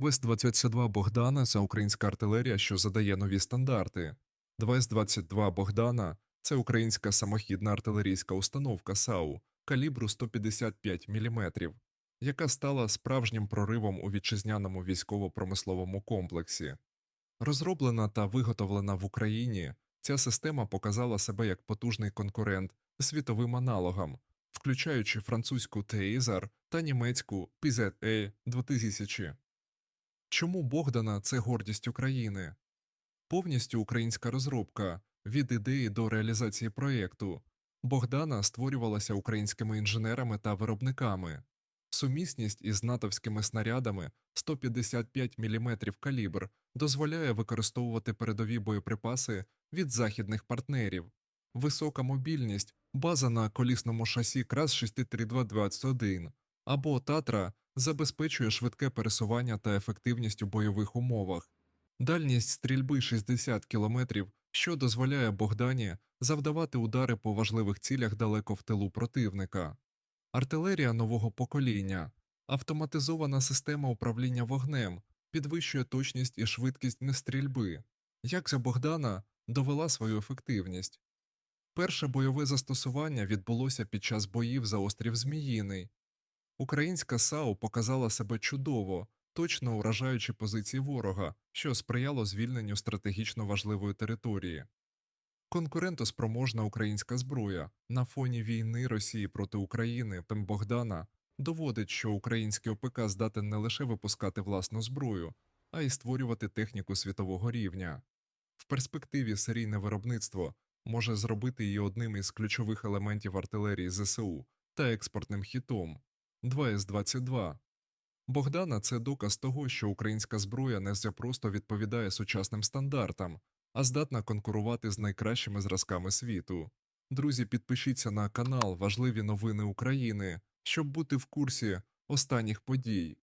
ВС-22 Богдана це українська артилерія, що задає нові стандарти. 2С-22 Богдана це українська самохідна артилерійська установка САУ калібру 155 мм, яка стала справжнім проривом у вітчизняному військово-промисловому комплексі. Розроблена та виготовлена в Україні, ця система показала себе як потужний конкурент світовим аналогам, включаючи французьку Тейзар та німецьку PZE 2000. Чому Богдана це гордість України? Повністю українська розробка від ідеї до реалізації проєкту. Богдана створювалася українськими інженерами та виробниками. Сумісність із натовськими снарядами 155 мм калібр дозволяє використовувати передові боєприпаси від західних партнерів. Висока мобільність, база на колісному шасі КРАС 63221 або Татра забезпечує швидке пересування та ефективність у бойових умовах. Дальність стрільби 60 км, що дозволяє Богдані завдавати удари по важливих цілях далеко в тилу противника. Артилерія нового покоління, автоматизована система управління вогнем, підвищує точність і швидкість нестрільби. Як же Богдана довела свою ефективність? Перше бойове застосування відбулося під час боїв за острів Зміїний. Українська САУ показала себе чудово, точно уражаючи позиції ворога, що сприяло звільненню стратегічно важливої території. Конкурентоспроможна українська зброя на фоні війни Росії проти України Пем Богдана доводить, що український ОПК здатен не лише випускати власну зброю, а й створювати техніку світового рівня. В перспективі серійне виробництво може зробити її одним із ключових елементів артилерії ЗСУ та експортним хітом 2С-22. Богдана це доказ того, що українська зброя не просто відповідає сучасним стандартам, а здатна конкурувати з найкращими зразками світу. Друзі, підпишіться на канал Важливі новини України, щоб бути в курсі останніх подій.